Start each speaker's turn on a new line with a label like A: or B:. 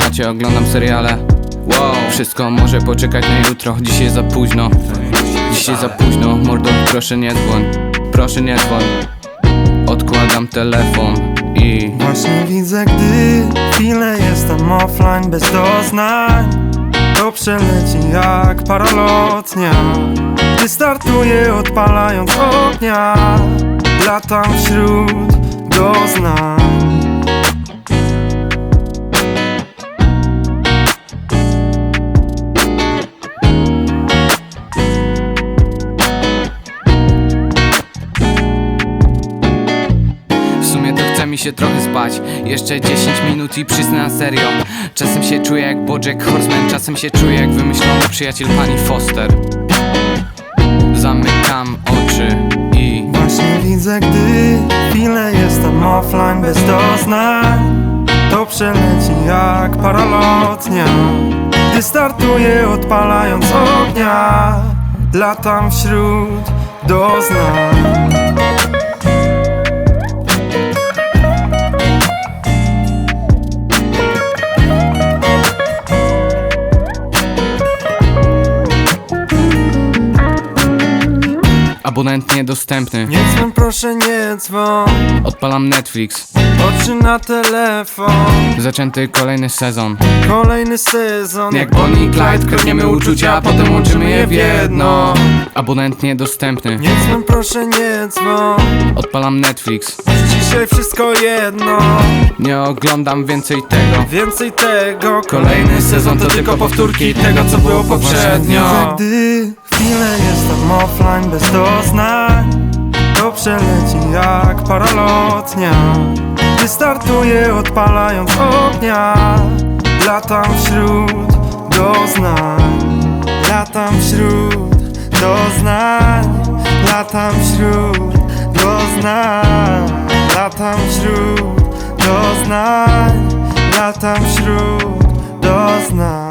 A: chacie oglądam seriale. Wow, wszystko może poczekać na jutro Dzisiaj za późno. Dzisiaj za późno, mordo, proszę nie dzwoń Proszę nie dzwoń. Odkładam telefon i
B: Właśnie widzę, gdy chwilę jestem offline bez doznań. To przeleci jak paralotnia. Gdy startuję odpalając ognia Latam wśród doznań
A: mi się trochę spać. Jeszcze 10 minut i przyznę na serio. Czasem się czuję jak Bojack Horseman Czasem się czuję jak wymyślony przyjaciel pani Foster. Zamykam oczy i
B: Właśnie widzę, gdy chwilę jestem offline bez doznań. To przeleci jak paralotnia. Gdy startuję odpalając ognia Latam wśród doznań
A: abonent niedostępny.
B: Nie dzwoń proszę nie dzwoń.
A: Odpalam Netflix.
B: Oczy na telefon.
A: Zaczęty kolejny sezon.
B: Kolejny sezon.
A: Jak Bonnie i Clyde kradniemy uczucia, a potem łączymy je w jedno. Abonent niedostępny.
B: Nie dzwoń proszę nie dzwoń.
A: Odpalam Netflix.
B: Dzisiaj wszystko jedno.
A: Nie oglądam więcej tego.
B: Więcej tego.
A: Kolejny sezon to tylko powtórki tego co było poprzednio.
B: gdy chwilę jestem offline bez doznań? To przeleci jak paralotnia Gdy startuję odpalając ognia Latam wśród doznań. Latam wśród doznań. Latam wśród doznań. Latam wśród doznań. Latam wśród doznań